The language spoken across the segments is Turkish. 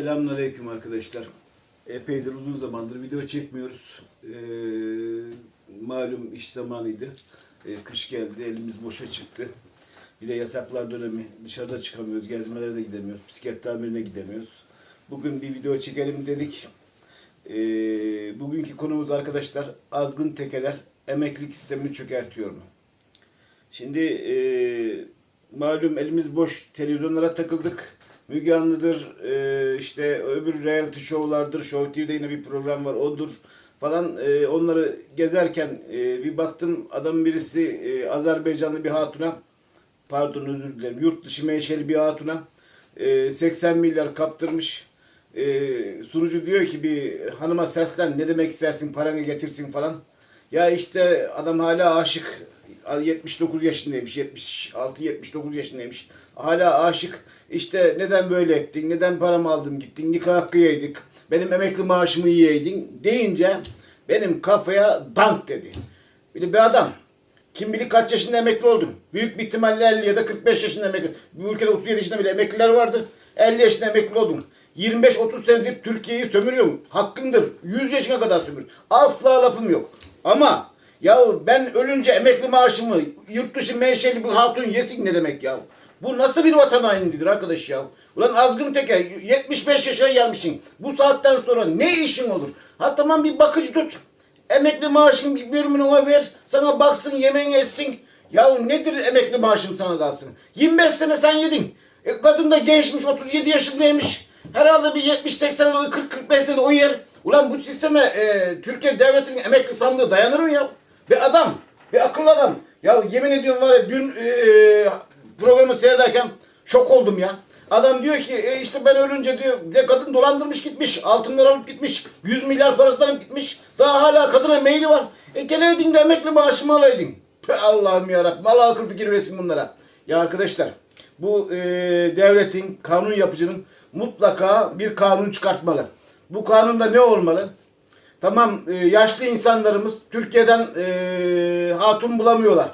Selamünaleyküm arkadaşlar. Epeydir uzun zamandır video çekmiyoruz. Ee, malum iş zamanıydı. Ee, kış geldi, elimiz boşa çıktı. Bir de yasaklar dönemi. Dışarıda çıkamıyoruz, gezmelere de gidemiyoruz. Bisiklet tamirine gidemiyoruz. Bugün bir video çekelim dedik. Ee, bugünkü konumuz arkadaşlar azgın tekeler emeklilik sistemini çökertiyor mu? Şimdi e, malum elimiz boş televizyonlara takıldık. Müge Anlı'dır, e, işte öbür reality show'lardır, Show TV'de yine bir program var, odur falan. E, onları gezerken e, bir baktım adam birisi e, Azerbaycanlı bir hatuna, pardon özür dilerim, yurt dışı menşeli bir hatuna e, 80 milyar kaptırmış. E, sunucu diyor ki bir hanıma seslen ne demek istersin paranı getirsin falan. Ya işte adam hala aşık. 79 yaşındaymış, 76 79 yaşındaymış. Hala aşık. İşte neden böyle ettin? Neden paramı aldın gittin? Nikah hakkı yedik. Benim emekli maaşımı yiyeydin deyince benim kafaya dank dedi. Bir de bir adam kim bilir kaç yaşında emekli oldun. Büyük bir ihtimalle 50 ya da 45 yaşında emekli. Bu ülkede 37 yaşında bile emekliler vardı. 50 yaşında emekli oldun. 25-30 senedir Türkiye'yi sömürüyorum. Hakkındır. 100 yaşına kadar sömür. Asla lafım yok. Ama ya ben ölünce emekli maaşımı yurt dışı menşeli bir hatun yesin ne demek ya? Bu nasıl bir vatan hainidir arkadaş ya? Ulan azgın teke 75 yaşına gelmişsin. Bu saatten sonra ne işin olur? Ha tamam bir bakıcı tut. Emekli maaşın bir bölümünü ona ver. Sana baksın yemeğini etsin. Ya nedir emekli maaşım sana kalsın? 25 sene sen yedin. E, kadın da gençmiş 37 yaşındaymış. Herhalde bir 70-80 40-45 sene o yer. Ulan bu sisteme e, Türkiye devletinin emekli sandığı dayanır mı ya? Bir adam, bir akıllı adam. Ya yemin ediyorum var ya dün e, programı seyrederken şok oldum ya. Adam diyor ki e, işte ben ölünce diyor de kadın dolandırmış gitmiş. Altınları alıp gitmiş. 100 milyar parasını alıp gitmiş. Daha hala kadına maili var. E geleydin de emekli maaşımı alaydın. Allah'ım yarabbim. Allah akıl fikir versin bunlara. Ya arkadaşlar bu e, devletin, kanun yapıcının mutlaka bir kanun çıkartmalı. Bu kanunda ne olmalı? Tamam e, yaşlı insanlarımız Türkiye'den e, hatun bulamıyorlar.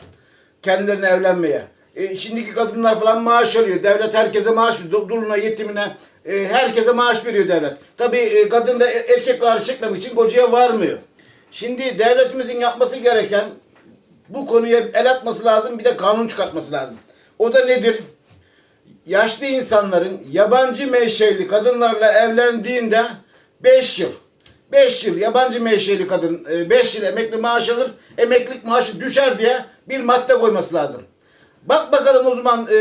Kendilerine evlenmeye. E, şimdiki kadınlar falan maaş alıyor. Devlet herkese maaş veriyor. Duluna, yetimine e, herkese maaş veriyor devlet. Tabii e, kadın da e- erkek ağrı çekmemek için kocaya varmıyor. Şimdi devletimizin yapması gereken bu konuya el atması lazım bir de kanun çıkartması lazım. O da nedir? Yaşlı insanların yabancı menşeli kadınlarla evlendiğinde 5 yıl 5 yıl yabancı menşeli kadın 5 yıl emekli maaş alır, emeklilik maaşı düşer diye bir madde koyması lazım. Bak bakalım o zaman e,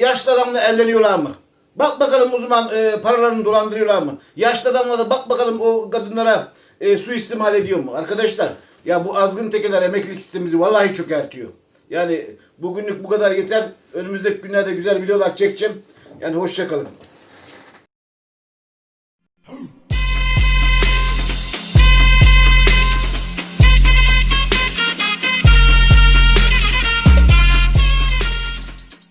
yaşlı adamla evleniyorlar mı? Bak bakalım o zaman e, paralarını dolandırıyorlar mı? Yaşlı adamla da bak bakalım o kadınlara e, suistimal ediyor mu? Arkadaşlar ya bu azgın tekeler emeklilik sistemimizi vallahi çökertiyor. Yani bugünlük bu kadar yeter. Önümüzdeki günlerde güzel videolar çekeceğim. Yani hoşça kalın.